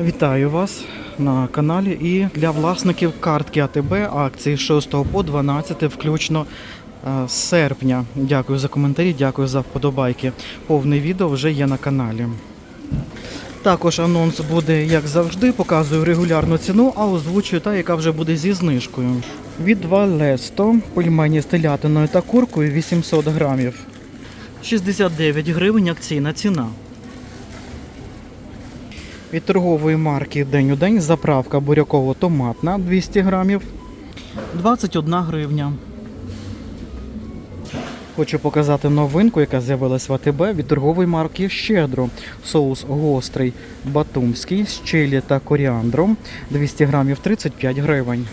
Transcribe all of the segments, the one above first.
Вітаю вас на каналі і для власників картки АТБ акції з 6 по 12 включно е, з серпня. Дякую за коментарі, дякую за вподобайки. Повне відео вже є на каналі. Також анонс буде, як завжди, показую регулярну ціну, а озвучую та, яка вже буде зі знижкою. Від Валесто пельмені з телятиною та куркою 800 грамів. 69 гривень акційна ціна. Від торгової марки День у день заправка буряково-томатна 200 грамів 21 гривня. Хочу показати новинку, яка з'явилась в АТБ від торгової марки Щедро. Соус гострий батумський з чилі та коріандром 200 грамів 35 гривень.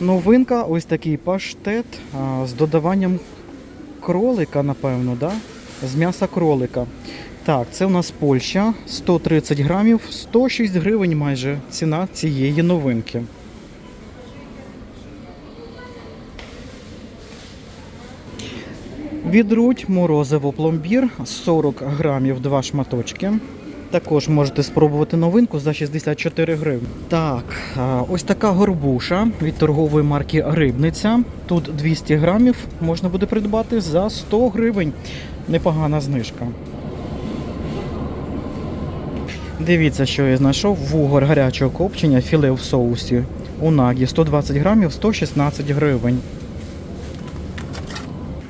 Новинка ось такий паштет а, з додаванням кролика, напевно, да? з м'яса кролика. Так, це у нас Польща, 130 грамів, 106 гривень майже ціна цієї новинки. Відруть морозиво пломбір 40 грамів, два шматочки. Також можете спробувати новинку за 64 гривні. Так, ось така горбуша від торгової марки Рибниця. Тут 200 грамів можна буде придбати за 100 гривень. Непогана знижка. Дивіться, що я знайшов. Вугор гарячого копчення, філе в соусі. У нагі 120 грамів 116 гривень.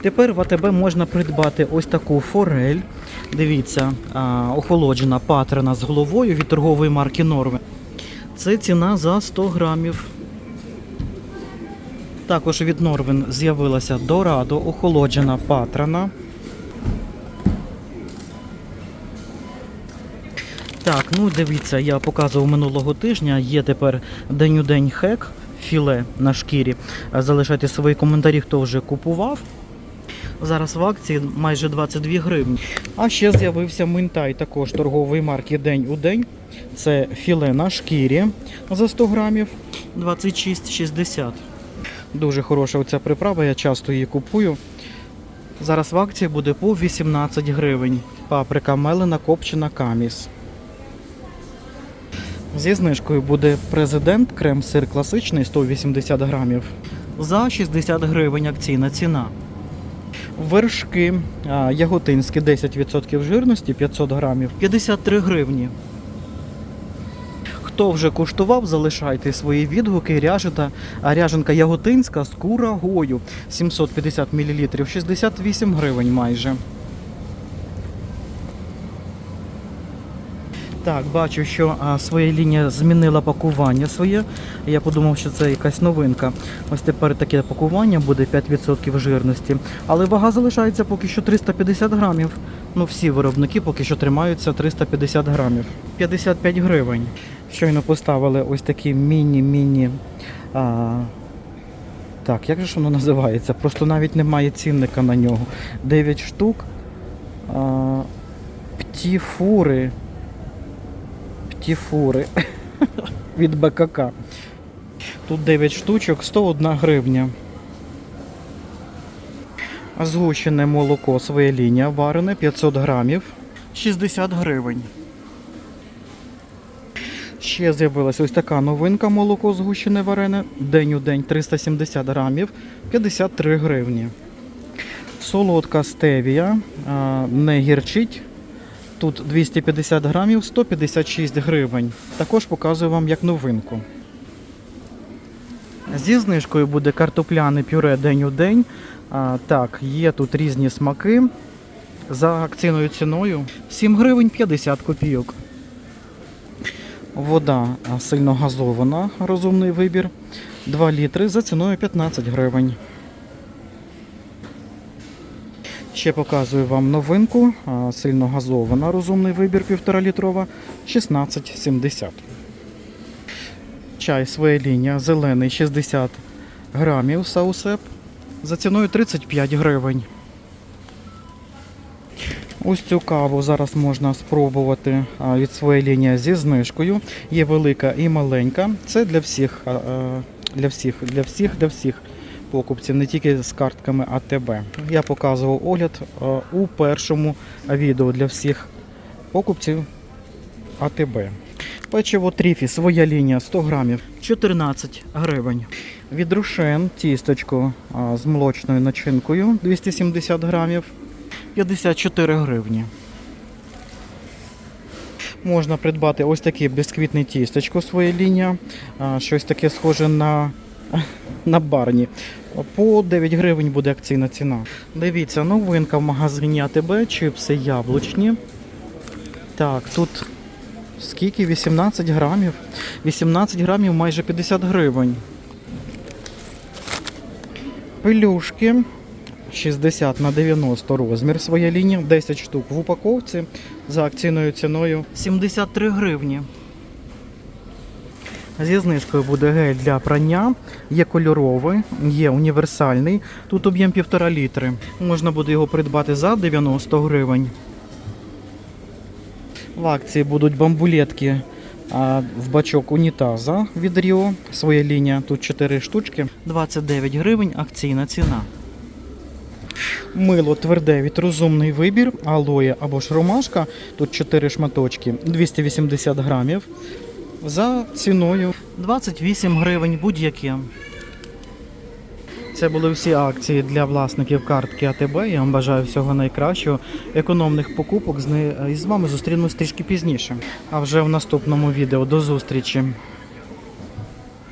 Тепер в АТБ можна придбати ось таку форель. Дивіться, охолоджена патрина з головою від торгової марки Норве. Це ціна за 100 грамів. Також від Норвен з'явилася дорадо охолоджена патрина. Так, ну дивіться, я показував минулого тижня. Є тепер день у день хек, філе на шкірі. Залишайте свої коментарі, хто вже купував. Зараз в акції майже 22 гривні. А ще з'явився минтай також торгової марки День у день. Це філе на шкірі за 100 грамів 26,60. Дуже хороша оця приправа, я часто її купую. Зараз в акції буде по 18 гривень. Паприка мелена, копчена каміс. Зі знижкою буде президент крем-сир класичний 180 грамів за 60 гривень акційна ціна. Вершки яготинські 10% жирності 500 грамів 53 гривні. Хто вже куштував, залишайте свої відгуки. Ряжета, ряженка яготинська з курагою 750 мл 68 гривень майже. Так, бачу, що а, своя лінія змінила пакування своє. Я подумав, що це якась новинка. Ось тепер таке пакування буде 5% жирності. Але вага залишається поки що 350 грамів. Ну, всі виробники поки що тримаються 350 грамів. 55 гривень. Щойно поставили ось такі міні-міні. Так, як же ж воно називається? Просто навіть немає цінника на нього. 9 штук. А, птіфури. Птіфури від БКК. Тут 9 штучок, 101 гривня. Згущене молоко своя лінія варене 500 грамів 60 гривень. Ще з'явилася ось така новинка молоко згущене варене. День у день 370 грамів 53 гривні. Солодка стевія не гірчить. Тут 250 грамів 156 гривень. Також показую вам як новинку. Зі знижкою буде картопляне пюре день у день. А, так, є тут різні смаки. За акційною ціною 7 гривень 50 копійок. Вода сильно газована, розумний вибір. 2 літри за ціною 15 гривень. Ще показую вам новинку. Сильно газована, розумний вибір 1,5 літрова 16,70. Чай своя лінія, зелений 60 грамів саусеп за ціною 35 гривень. Ось цю каву зараз можна спробувати від своєї лінії зі знижкою. Є велика і маленька. Це для всіх, для всіх, для всіх, для всіх покупців, не тільки з картками АТБ. Я показував огляд у першому відео для всіх покупців АТБ. Печиво Тріфі, своя лінія 100 грамів, 14 гривень. Від Рушен тісточко з молочною начинкою 270 грамів, 54 гривні. Можна придбати ось таке бісквітне тістечко, своя лінія, щось таке схоже на, на барні. По 9 гривень буде акційна ціна. Дивіться, новинка в магазині АТБ, чипси яблучні. Так, тут скільки? 18 грамів. 18 грамів майже 50 гривень. Пелюшки 60 на 90 розмір своя лінія, 10 штук в упаковці за акційною ціною 73 гривні. Зі знижкою буде гель для прання. Є кольоровий, є універсальний. Тут об'єм 1,5 літри. Можна буде його придбати за 90 гривень. В акції будуть бамбулетки в бачок унітаза від Ріо. Своя лінія. Тут 4 штучки. 29 гривень акційна ціна. Мило тверде від розумний вибір, алоє або ж ромашка. Тут 4 шматочки, 280 грамів. За ціною 28 гривень будь-яке. Це були всі акції для власників картки АТБ. Я вам бажаю всього найкращого, економних покупок. І з вами зустрінемось трішки пізніше. А вже в наступному відео. До зустрічі!